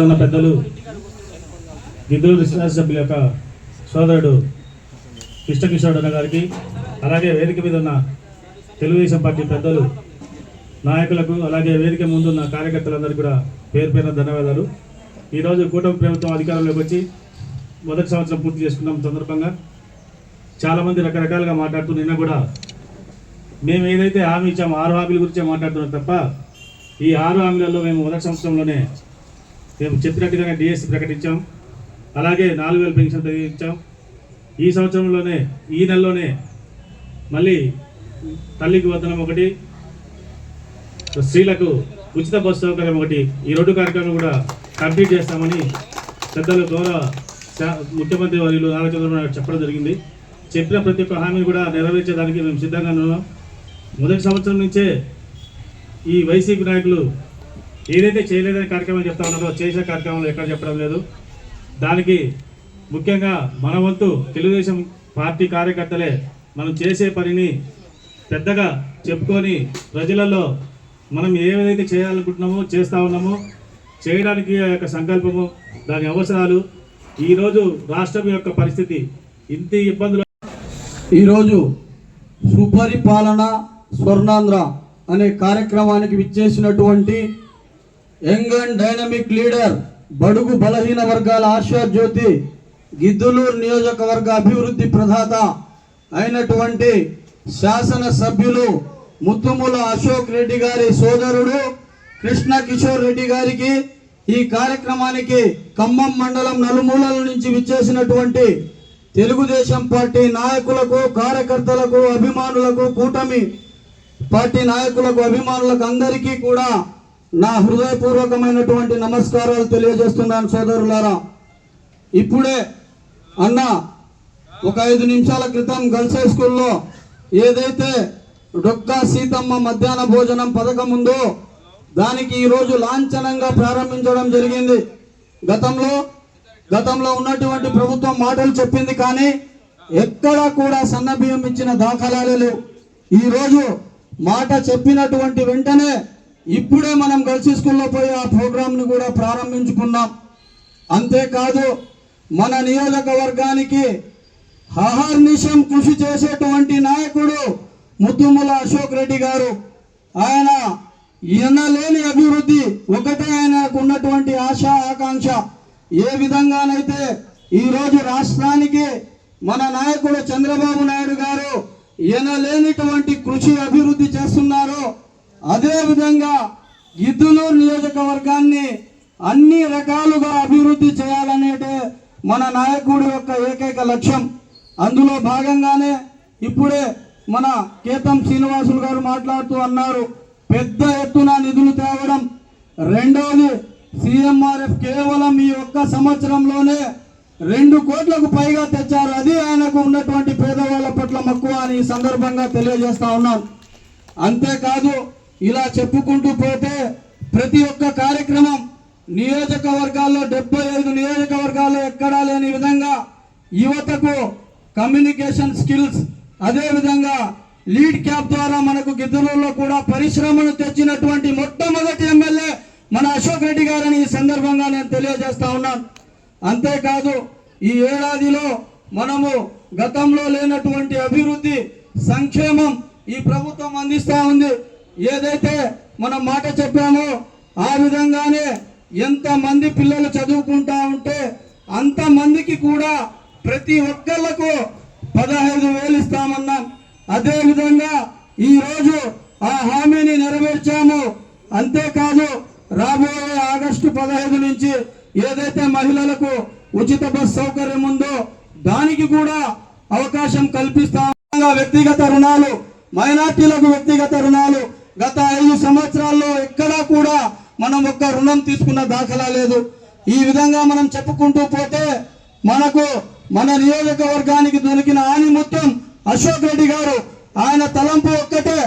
ఉన్న పెద్దలు గిద్దూరు శాసనసభ్యుల యొక్క సోదరుడు కృష్ణకిషోర్ అన్న గారికి అలాగే వేదిక మీద ఉన్న తెలుగుదేశం పార్టీ పెద్దలు నాయకులకు అలాగే వేదిక ముందున్న కార్యకర్తలందరికీ కూడా పేరు పేరున ధన్యవాదాలు. ఈరోజు కూటమి ప్రభుత్వం అధికారంలోకి వచ్చి మొదటి సంవత్సరం పూర్తి చేసుకున్నాం సందర్భంగా. చాలామంది రకరకాలుగా మాట్లాడుతూ నిన్న కూడా మేము ఏదైతే హామీ ఇచ్చామో ఆరు హామీల గురించే మాట్లాడుతున్నాం తప్ప ఈ ఆరు హామీలలో మేము మొదటి సంవత్సరంలోనే మేము చెప్పినట్టుగానే డిఎస్సి ప్రకటించాం. అలాగే నాలుగు వేల పెన్షన్ తగ్గించాం. ఈ సంవత్సరంలోనే ఈ నెలలోనే మళ్ళీ తల్లికి వదనం ఒకటి స్త్రీలకు ఉచిత బస్సు సౌకర్యం ఒకటి ఈ రెండు కార్యక్రమాలు కూడా కంప్లీట్ చేస్తామని పెద్దలు గౌరవ ముఖ్యమంత్రి వర్యులు నారా చంద్రబాబు నాయుడు చెప్పడం జరిగింది. చెప్పిన ప్రతి ఒక్క హామీని కూడా నెరవేర్చేదానికి మేము సిద్ధంగా ఉన్నాం. మొదటి సంవత్సరం నుంచే ఈ వైసీపీ నాయకులు ఏదైతే చేయలేదని కార్యక్రమం చెప్తా ఉన్నారో చేసిన కార్యక్రమాలు ఎక్కడ చెప్పడం లేదు. దానికి ముఖ్యంగా మన వంతు తెలుగుదేశం పార్టీ కార్యకర్తలే మనం చేసే పనిని పెద్దగా చెప్పుకొని ప్రజలలో మనం ఏదైతే చేయాలనుకుంటున్నామో చేస్తూ ఉన్నామో చేయడానికి ఆ యొక్క సంకల్పము దాని అవసరాలు ఈరోజు రాష్ట్రం యొక్క పరిస్థితి ఇంత ఇబ్బందులు. ఈరోజు సుపరిపాలన స్వర్ణాంధ్ర అనే కార్యక్రమానికి విచ్చేసినటువంటి యంగ్ అండ్ డైనమిక్ లీడర్ బడుగు బలహీన వర్గాల ఆశా గిద్దులూరు నియోజకవర్గ అభివృద్ధి ప్రదాత అయినటువంటి శాసన సభ్యులు ముత్తుముల అశోక్ రెడ్డి గారి సోదరుడు కృష్ణ కిషోర్ రెడ్డి గారికి ఈ కార్యక్రమానికి ఖమ్మం మండలం నలుమూలల నుంచి విచ్చేసినటువంటి తెలుగుదేశం పార్టీ నాయకులకు కార్యకర్తలకు అభిమానులకు కూటమి పార్టీ నాయకులకు అభిమానులకు అందరికీ కూడా నా హృదయపూర్వకమైనటువంటి నమస్కారాలు తెలియజేస్తున్నాను సోదరులారా. ఇప్పుడే అన్న ఒక ఐదు నిమిషాల క్రితం గర్ల్స్ హై స్కూల్లో ఏదైతే డొక్కా సీతమ్మ మధ్యాహ్న భోజనం పథకం ఉందో దానికి ఈరోజు లాంఛనంగా ప్రారంభించడం జరిగింది. గతంలో గతంలో ఉన్నటువంటి ప్రభుత్వం మాటలు చెప్పింది కానీ ఎక్కడా కూడా సన్న బియ్యం ఇచ్చిన దాఖలాలే లేవు. ఈరోజు మాట చెప్పినటువంటి వెంటనే ఇప్పుడే మనం గర్ల్స్ స్కూల్లో పోయి ఆ ప్రోగ్రామ్ను కూడా ప్రారంభించుకున్నాం అంతేకాదు మన నియోజకవర్గానికి అహర్నిశం కృషి చేసేటువంటి నాయకుడు ముద్దుముల అశోక్ రెడ్డి గారు. ఆయన ఎనలేని అభివృద్ధి ఒకటే ఆయనకు ఉన్నటువంటి ఆశ ఆకాంక్ష. ఏ విధంగానైతే ఈరోజు రాష్ట్రానికి మన నాయకుడు చంద్రబాబు నాయుడు గారు ఎనలేనిటువంటి కృషి అభివృద్ధి చేస్తున్నారో అదేవిధంగా ఇద్దులూరు నియోజకవర్గాన్ని అన్ని రకాలుగా అభివృద్ధి చేయాలనేటే మన నాయకుడి యొక్క ఏకైక లక్ష్యం. అందులో భాగంగానే ఇప్పుడే మన కేతం శ్రీనివాసులు గారు మాట్లాడుతూ అన్నారు పెద్ద ఎత్తున నిధులు తేవడం. రెండవది సీఎంఆర్ఎఫ్ కేవలం ఈ ఒక్క సంవత్సరంలోనే రెండు కోట్లకు పైగా తెచ్చారు. అది ఆయనకు ఉన్నటువంటి పేదవాళ్ళ పట్ల మక్కువ అని ఈ సందర్భంగా తెలియజేస్తా ఉన్నాను. అంతేకాదు ఇలా చెప్పుకుంటూ పోతే ప్రతి ఒక్క కార్యక్రమం నియోజకవర్గాల్లో డెబ్బై ఐదు నియోజకవర్గాల్లో ఎక్కడా లేని విధంగా యువతకు కమ్యూనికేషన్ స్కిల్స్ అదే విధంగా లీడ్ క్యాప్ ద్వారా మనకు గిద్దలూరులో కూడా పరిశ్రమను తెచ్చినటువంటి మొట్టమొదటి ఎమ్మెల్యే మన అశోక్ రెడ్డి గారని ఈ సందర్భంగా నేను తెలియజేస్తా ఉన్నాను. అంతేకాదు ఈ ఏడాదిలో మనము గతంలో లేనటువంటి అభివృద్ధి సంక్షేమం ఈ ప్రభుత్వం అందిస్తూ ఉంది. ఏదైతే మనం మాట చెప్పామో ఆ విధంగానే ఎంత మంది పిల్లలు చదువుకుంటా ఉంటే అంత మందికి కూడా ప్రతి ఒక్కళ్ళకు పదహైదు వేలు ఇస్తామన్నాం. అదే విధంగా ఈ రోజు ఆ హామీని నెరవేర్చాము. అంతేకాదు రాబోయే ఆగస్టు పదహైదు నుంచి ఏదైతే మహిళలకు ఉచిత బస్ సౌకర్యం ఉందో దానికి కూడా అవకాశం కల్పిస్తాం. వ్యక్తిగత రుణాలు మైనార్టీలకు వ్యక్తిగత రుణాలు గత ఐదు సంవత్సరాల్లో ఎక్కడా కూడా మనం ఒక్క రుణం తీసుకున్న దాఖలా లేదు. ఈ విధంగా మనం చెప్పుకుంటూ పోతే మనకు మన నియోజకవర్గానికి దొరికిన ఆని మొత్తం అశోక్ రెడ్డి గారు ఆయన తలంపు ఒక్కటే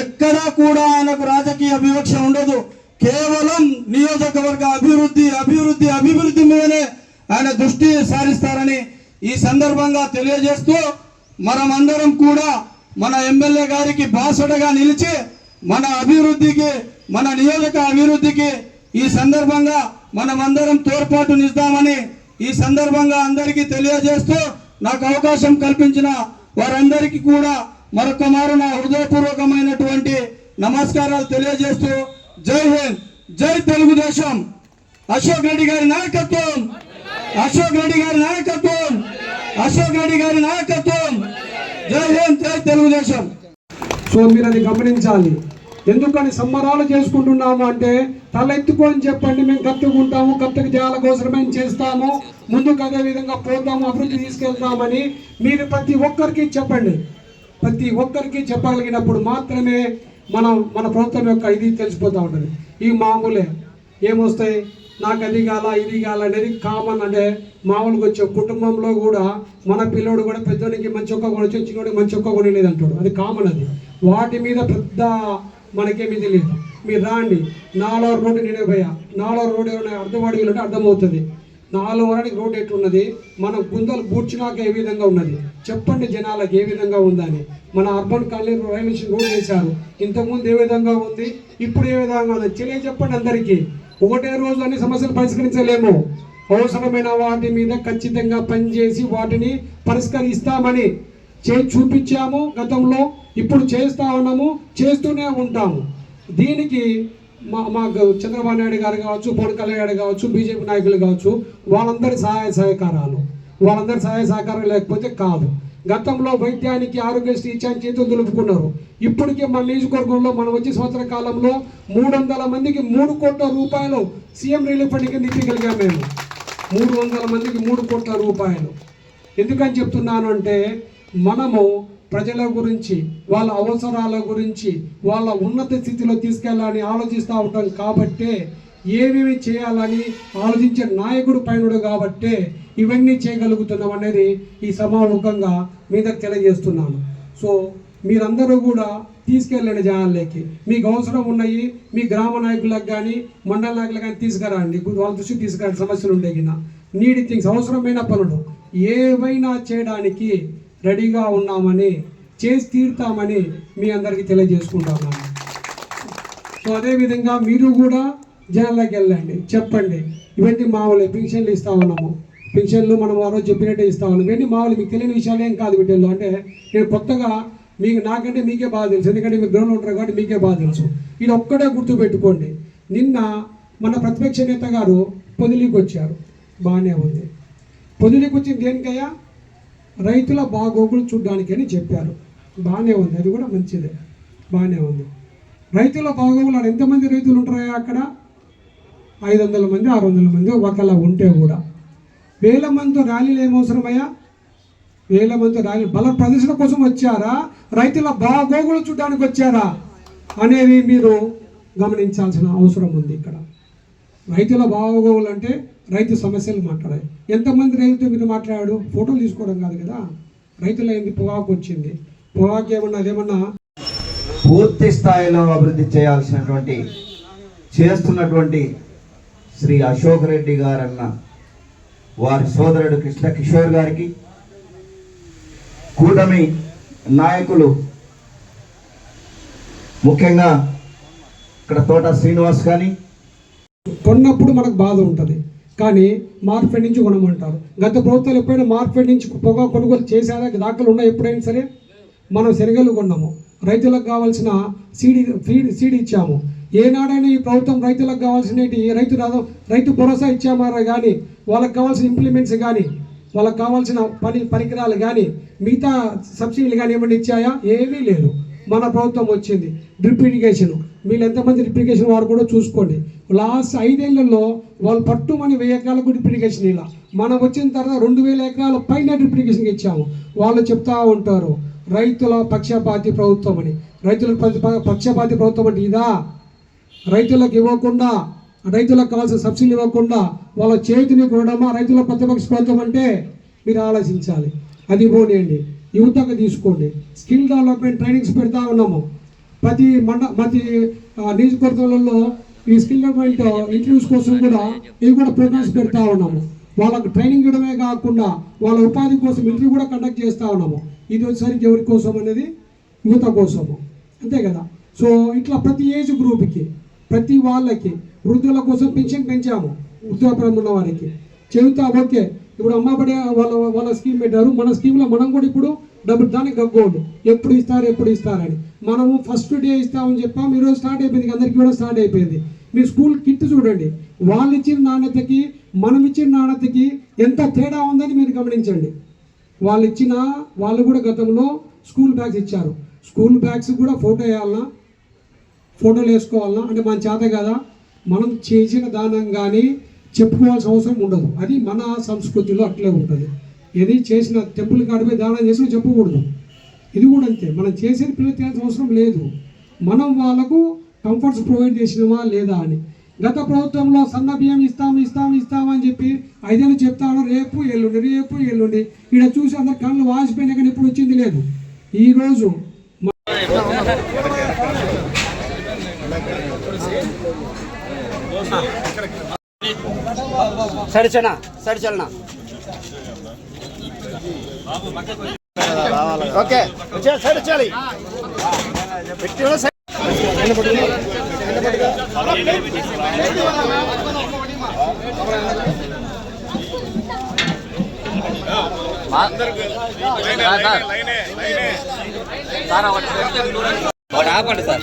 ఎక్కడా కూడా ఆయనకు రాజకీయ వివక్ష ఉండదు. కేవలం నియోజకవర్గ అభివృద్ధి అభివృద్ధి అభివృద్ధి మీదనే ఆయన దృష్టి సారిస్తారని ఈ సందర్భంగా తెలియజేస్తూ మనమందరం కూడా మన ఎమ్మెల్యే గారికి బాసడగా నిలిచి మన అభివృద్ధికి మన నియోజక అభివృద్ధికి ఈ సందర్భంగా మనమందరం తోడ్పాటునిస్తామని ఈ సందర్భంగా అందరికీ తెలియజేస్తూ నాకు అవకాశం కల్పించిన వారందరికీ కూడా మరొక మారు నా హృదయపూర్వకమైనటువంటి నమస్కారాలు తెలియజేస్తూ జై హింద్ జై తెలుగుదేశం. అశోక్ రెడ్డి గారి నాయకత్వం. అశోక్ రెడ్డి గారి నాయకత్వం. అశోక్ రెడ్డి గారి నాయకత్వం. జై హింద్ జై తెలుగుదేశం. సో మీరు అది గమనించాలి. ఎందుకని సంబరాలు చేసుకుంటున్నాము అంటే తలెత్తుకొని చెప్పండి మేము కత్తుకుంటాము కట్టుకు జాల కోసమే చేస్తాము ముందుకు అదే విధంగా పోతాము అభివృద్ధి తీసుకెళ్తామని మీరు ప్రతి ఒక్కరికి చెప్పండి. ప్రతి ఒక్కరికి చెప్పగలిగినప్పుడు మాత్రమే మనం మన ప్రభుత్వం యొక్క ఇది తెలిసిపోతూ ఉంటుంది. ఈ మామూలే. ఏమొస్తాయి? నాకు అది కాల ఇది కాల అనేది కామన్ అంటే మామూలుగా వచ్చే కుటుంబంలో కూడా మన పిల్లోడు కూడా పెద్దోడికి మంచి ఒక్క కొనొచ్చు చిన్నోడికి మంచి ఒక్క కొని లేదంటాడు. అది కామన్ అది. వాటి మీద పెద్ద మనకేమీ తెలియదు. మీరు రాండి. నాలుగు రోడ్డు నేనే పోయా నాలుగు రోడ్డు ఏమైనా అర్థవాడి వీళ్ళంటే అర్థమవుతుంది. నాలుగు వరకు రోడ్డు ఎట్లున్నది? మనం గుంతలు పూడ్చినాక ఏ విధంగా ఉన్నది? చెప్పండి జనాలకు ఏ విధంగా ఉందని. మన urban colony railway station road వేశారు. ఇంతకుముందు ఏ విధంగా ఉంది? ఇప్పుడు ఏ విధంగా ఉంది? తెలియ చెప్పండి అందరికీ. ఒకటే రోజు అన్ని సమస్యలు పరిష్కరించలేము. అవసరమైన వాటి మీద ఖచ్చితంగా పనిచేసి వాటిని పరిష్కరిస్తామని చే చూపించాము గతంలో. ఇప్పుడు చేస్తా ఉన్నాము చేస్తూనే ఉంటాము. దీనికి మా మాకు చంద్రబాబు నాయుడు గారు కావచ్చు పవన్ కళ్యాణ్ గారు కావచ్చు బీజేపీ నాయకులు కావచ్చు వాళ్ళందరి సహాయ సహకారాలు. వాళ్ళందరి సహాయ సహకారం లేకపోతే కాదు. గతంలో వైద్యానికి ఆరోగ్యశ్రీ ఇచ్చాని చేతులు దులుపుకున్నారు. ఇప్పటికే మన నియోజకవర్గంలో మనం వచ్చే సంవత్సర కాలంలో మూడు వందల మందికి మూడు కోట్ల రూపాయలు సీఎం రిలీఫ్ ఫండ్ కింద ఇవ్వగలిగాం మేము. మూడు వందల మందికి మూడు కోట్ల రూపాయలు. ఎందుకని చెప్తున్నాను అంటే మనము ప్రజల గురించి వాళ్ళ అవసరాల గురించి వాళ్ళ ఉన్నత స్థితిలో తీసుకెళ్ళాలని ఆలోచిస్తూ ఉంటాం కాబట్టే ఏమేమి చేయాలని ఆలోచించే నాయకుడు పైనడు కాబట్టే ఇవన్నీ చేయగలుగుతున్నాం అనేది ఈ సమాముఖంగా మీద తెలియజేస్తున్నాను. సో మీరందరూ కూడా తీసుకెళ్ళండి జనాల్లోకి. మీకు అవసరం ఉన్నాయి మీ గ్రామ నాయకులకు కానీ మండల నాయకులకు కానీ తీసుకురండి. వాళ్ళ దృష్టికి తీసుకురండి సమస్యలు ఉండే కింద నీడి థింగ్స్ అవసరమైన పనులు. ఏవైనా చేయడానికి రెడీగా ఉన్నామని చేసి తీరుతామని మీ అందరికీ తెలియజేసుకుంటున్నాను సో అదేవిధంగా మీరు కూడా జనాల్లోకి వెళ్ళండి. చెప్పండి. ఇవన్నీ మామూలే పెన్షన్లు ఇస్తా ఉన్నాము. పెన్షన్లు మనం ఆ రోజు చెప్పినట్టే ఇస్తా ఉన్నాం ఇవన్నీ మామూలు మీకు తెలియని విషయాలు ఏం కాదు బిడ్డలు. అంటే నేను కొత్తగా మీకు నాకంటే మీకే బాగా తెలుసు. ఎందుకంటే మీరు గ్రౌండ్ ఉంటారు కాబట్టి మీకే బాగా తెలుసు. ఇది ఒక్కడే గుర్తుపెట్టుకోండి. నిన్న మన ప్రతిపక్ష నేత గారు పొదిలికి వచ్చారు బాగానే ఉంది. పొదిలికి వచ్చింది దేనికయ్యా? రైతుల బాగోగులు చూడడానికి అని చెప్పారు. బాగానే ఉంది. అది కూడా మంచిదే. బాగానే ఉంది. రైతుల బాగోగులు ఎంతమంది రైతులు ఉంటారా అక్కడ? ఐదు వందల మంది ఆరు వందల మంది ఒకలా ఉంటే కూడా. వేల మందితో ర్యాలీలు ఏమవసరమయ్యా? వేల మందితో ర్యాలీ బల ప్రదర్శన కోసం వచ్చారా? రైతుల బాగోగులు చూడడానికి వచ్చారా అనేవి మీరు గమనించాల్సిన అవసరం ఉంది ఇక్కడ. రైతుల బాగోగులు అంటే రైతు సమస్యలు మాట్లాడాయి. ఎంతమంది రైతులతో మీరు మాట్లాడాడు? ఫోటోలు తీసుకోవడం కాదు కదా? రైతులు ఏంది పొగాకు వచ్చింది. పొగాకు ఏమన్నా అదేమన్నా? పూర్తి స్థాయిలో అభివృద్ధి చేయాల్సినటువంటి చేస్తున్నటువంటి శ్రీ అశోక్ రెడ్డి గారన్న వారి సోదరుడు కృష్ణ కిషోర్ గారికి కూటమి నాయకులు ముఖ్యంగా ఇక్కడ తోట శ్రీనివాస్ కానీ కొన్నప్పుడు మనకు బాధ ఉంటుంది. కానీ మార్కెట్ నుంచి కొనమంటారు. గత ప్రభుత్వాలు ఎప్పుడైనా మార్కెట్ నుంచి పొగ కొనుగోలు చేశారా? దాఖలు ఉన్నాయి ఎప్పుడైనా సరే? మనం శనగలు కొన్నాము. రైతులకు కావాల్సిన సీడి ఫీడ్ సీడ్ ఇచ్చాము. ఏనాడైనా ఈ ప్రభుత్వం రైతులకు కావాల్సిన రైతు రాదు రైతు భరోసా ఇచ్చామారా కానీ వాళ్ళకి కావాల్సిన ఇంప్లిమెంట్స్ కానీ వాళ్ళకి కావాల్సిన పని పరికరాలు కానీ మిగతా సబ్సిడీలు కానీ ఏమైనా ఇచ్చాయా? ఏమీ లేదు. మన ప్రభుత్వం వచ్చింది. Drip irrigation. వీళ్ళు ఎంతమంది రిప్లికేషన్ వారు కూడా చూసుకోండి. లాస్ట్ ఐదేళ్ళలో వాళ్ళు పట్టుమని వెయ్యి ఎకరాలకు రిప్లికేషన్ ఇలా మనం వచ్చిన తర్వాత రెండు వేల ఎకరాల పైన రిప్లికేషన్ ఇచ్చాము. వాళ్ళు చెప్తా ఉంటారు రైతుల పక్షపాతి ప్రభుత్వం అని. రైతుల పక్షపాతి ప్రభుత్వం అంటే ఇదా? రైతులకు ఇవ్వకుండా రైతులకు కావాల్సిన సబ్సిడీ ఇవ్వకుండా వాళ్ళ చేతిని కొనడమా? రైతుల ప్రతిపక్ష ప్రభుత్వం అంటే మీరు ఆలోచించాలి. అది పోనీయండి. యువతకు తీసుకోండి. స్కిల్ డెవలప్మెంట్ ట్రైనింగ్స్ పెడతా ఉన్నాము. ప్రతి మండ ప్రతి నియోజకవర్గాలలో ఈ స్కిల్ డెవలప్మెంట్ ఇంటర్వ్యూస్ కోసం కూడా ఇవి కూడా ప్రోగ్రామ్స్ పెడతా ఉన్నాము. వాళ్ళకు ట్రైనింగ్ ఇవ్వడమే కాకుండా వాళ్ళ ఉపాధి కోసం ఇంటర్వ్యూ కూడా కండక్ట్ చేస్తూ ఉన్నాము. ఇది వచ్చేసరికి ఎవరి కోసం అనేది? యువత కోసము. అంతే కదా? సో ఇట్లా ప్రతి ఏజ్ గ్రూప్కి ప్రతి వాళ్ళకి వృద్ధుల కోసం పెన్షన్ పెంచాము వృద్ధాపురం ఉన్న వారికి. చెబుతా ఓకే ఇప్పుడు అమ్మబడే వాళ్ళ వాళ్ళ స్కీమ్ పెట్టారు. మన స్కీమ్లో మనం కూడా ఇప్పుడు డబ్బులు దానికి గగ్గోడు ఎప్పుడు ఇస్తారు ఎప్పుడు ఇస్తారని. మనము ఫస్ట్ డే ఇస్తామని చెప్పాము ఈరోజు స్టార్ట్ అయిపోయింది అందరికీ కూడా స్టార్ట్ అయిపోయింది. మీ స్కూల్ కిట్ చూడండి. వాళ్ళు ఇచ్చిన నాణ్యతకి మనం ఇచ్చిన నాణ్యతకి ఎంత తేడా ఉందని మీరు గమనించండి. వాళ్ళు ఇచ్చిన వాళ్ళు కూడా గతంలో స్కూల్ బ్యాగ్స్ ఇచ్చారు. స్కూల్ బ్యాగ్స్ కూడా ఫోటో వేయాలన్నా ఫోటోలు వేసుకోవాలన్నా అంటే మన చేత కదా? మనం చేసిన దానం కానీ చెప్పుకోవాల్సిన అవసరం ఉండదు. అది మన సంస్కృతిలో అట్లే ఉంటుంది. ఏది చేసిన టెంపుల్ కాడిపోయి దానం చేసిన చెప్పకూడదు. ఇది కూడా అంతే. మనం చేసేది పిల్లలు చేయాల్సిన అవసరం లేదు. మనం వాళ్ళకు కంఫర్ట్స్ ప్రొవైడ్ చేసినామా లేదా అని. గత ప్రభుత్వంలో సన్న బియ్యం ఇస్తాం ఇస్తాం ఇస్తాం అని చెప్పి ఐదేళ్ళు చెప్తాను. రేపు ఎల్లుండి రేపు ఎల్లుండి. ఇక్కడ చూసి అందరు కళ్ళు వాసిపోయినా కానీ ఇప్పుడు వచ్చింది లేదు. ఈరోజు సరిచనా సరిచలనా. ఓకే వచ్చే సైడ్ వచ్చేయాలి వ్యక్తి కూడా సైడ్ ఒకటి ఆపండి సార్